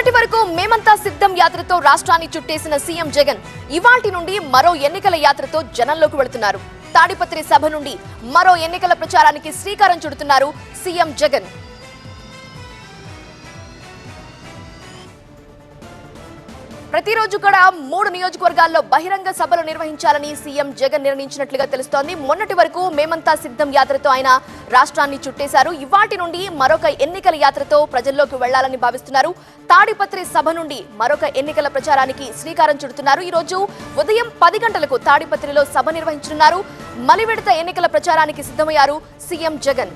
మొన్నటి వరకు మేమంతా సిద్ధం యాత్రతో రాష్ట్రాన్ని చుట్టేసిన సీఎం జగన్ ఇవాల్టి నుండి మరో ఎన్నికల యాత్రతో జనంలోకి వెళుతున్నారు. తాడిపత్రి సభ నుండి మరో ఎన్నికల ప్రచారానికి శ్రీకారం చుడుతున్నారు సీఎం జగన్. ప్రతిరోజు కూడా మూడు నియోజకవర్గాల్లో బహిరంగ సభలు నిర్వహించాలని సీఎం జగన్ నిర్ణయించినట్లుగా తెలుస్తోంది. మొన్నటి వరకు మేమంతా సిద్ధం యాత్రతో ఆయన రాష్ట్రాన్ని చుట్టేశారు. ఇవాటి నుండి మరొక ఎన్నికల యాత్రతో ప్రజల్లోకి వెళ్ళాలని భావిస్తున్నారు. తాడిపత్రి సభ నుండి మరొక ఎన్నికల ప్రచారానికి శ్రీకారం చుడుతున్నారు. ఈ రోజు ఉదయం పది గంటలకు తాడిపత్రిలో సభ నిర్వహించనున్నారు. మలివిడత ఎన్నికల ప్రచారానికి సిద్ధమయ్యారు సీఎం జగన్.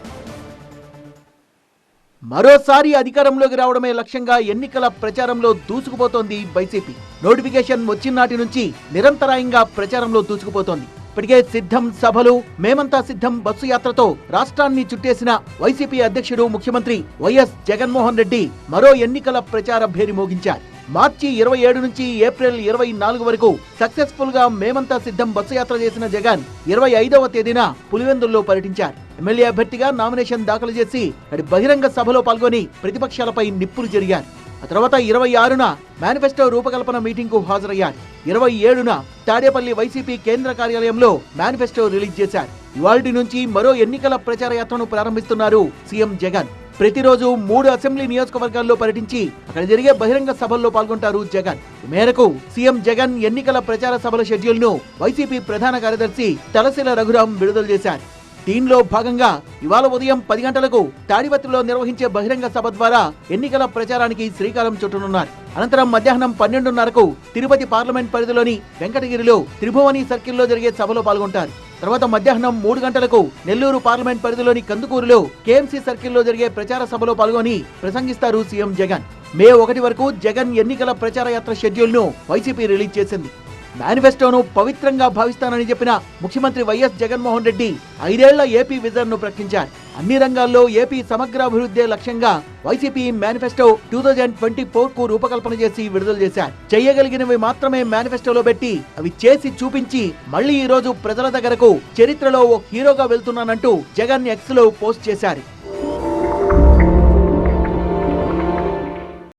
మరోసారి అధికారంలోకి రావడమే లక్ష్యంగా ఎన్నికల ప్రచారంలో దూసుకుపోతోంది వైసీపీ నోటిఫికేషన్ వచ్చినాటి నుంచి నిరంతరాయంగా ప్రచారంలో దూసుకుపోతోంది. ఇప్పటికే సిద్ధం సభలు మేమంతా సిద్ధం బస్సు యాత్రతో రాష్ట్రాన్ని చుట్టేసిన వైసీపీ అధ్యక్షుడు ముఖ్యమంత్రి వైఎస్ జగన్మోహన్ రెడ్డి మరో ఎన్నికల ప్రచార భేరి మోగించారు. మార్చి ఇరవై ఏడు నుంచి ఏప్రిల్ ఇరవై నాలుగు వరకు సక్సెస్ఫుల్గా మేమంతా సిద్ధం బస్సు యాత్ర చేసిన జగన్ ఇరవై ఐదవ తేదీన పులివెందుల్లో పర్యటించారు. ఎమ్మెల్యే అభ్యర్థిగా నామినేషన్ దాఖలు చేసి అటు బహిరంగ సభలో పాల్గొని ప్రతిపక్షాలపై నిప్పులు జరిగారు. ఆ తర్వాత ఇరవై ఆరున మేనిఫెస్టో రూపకల్పన మీటింగ్కు హాజరయ్యారు. ఇరవై ఏడున తాడేపల్లి వైసీపీ కేంద్ర కార్యాలయంలో మేనిఫెస్టో రిలీజ్ చేశారు. ఇవాల్టి నుంచి మరో ఎన్నికల ప్రచార యాత్రను ప్రారంభిస్తున్నారు సీఎం జగన్. ప్రతిరోజు మూడు అసెంబ్లీ నియోజకవర్గాల్లో పర్యటించి అక్కడ జరిగే బహిరంగ సభల్లో పాల్గొంటారు జగన్. ఈ మేరకు సీఎం జగన్ ఎన్నికల ప్రచార సభల షెడ్యూల్ను వైసీపీ ప్రధాన కార్యదర్శి తలశిల రఘురాం విడుదల చేశారు. దీనిలో భాగంగా ఇవాళ ఉదయం పది గంటలకు తాడిపత్రిలో నిర్వహించే బహిరంగ సభ ద్వారా ఎన్నికల ప్రచారానికి శ్రీకారం చుట్టనున్నారు. అనంతరం మధ్యాహ్నం పన్నెండున్నరకు తిరుపతి పార్లమెంట్ పరిధిలోని వెంకటగిరిలో త్రిభువని సర్కిల్లో జరిగే సభలో పాల్గొంటారు. తర్వాత మధ్యాహ్నం మూడు గంటలకు నెల్లూరు పార్లమెంట్ పరిధిలోని కందుకూరులో కేఎంసీ సర్కిల్లో జరిగే ప్రచార సభలో పాల్గొని ప్రసంగిస్తారు సీఎం జగన్. మే ఒకటి వరకు జగన్ ఎన్నికల ప్రచార యాత్ర షెడ్యూల్ను వైసీపీ రిలీజ్ చేసింది. మేనిఫెస్టోను పవిత్రంగా భావిస్తానని చెప్పిన ముఖ్యమంత్రి వైఎస్ జగన్మోహన్ రెడ్డి ఐదేళ్ళ ఏపీ విజన్ను ప్రకటించారు. అన్ని రంగాల్లో ఏపీ సమగ్రాభివృద్ధే లక్ష్యంగా YCP manifesto two thousand twenty ఫోర్కు రూపకల్పన చేసి విడుదల చేశారు. చేయగలిగినవి మాత్రమే మేనిఫెస్టోలో పెట్టి అవి చేసి చూపించి మళ్ళీ ఈ రోజు ప్రజల దగ్గరకు చరిత్రలో ఓ హీరోగా వెళ్తున్నానంటూ జగన్ ఎక్స్లో పోస్ట్ చేశారు.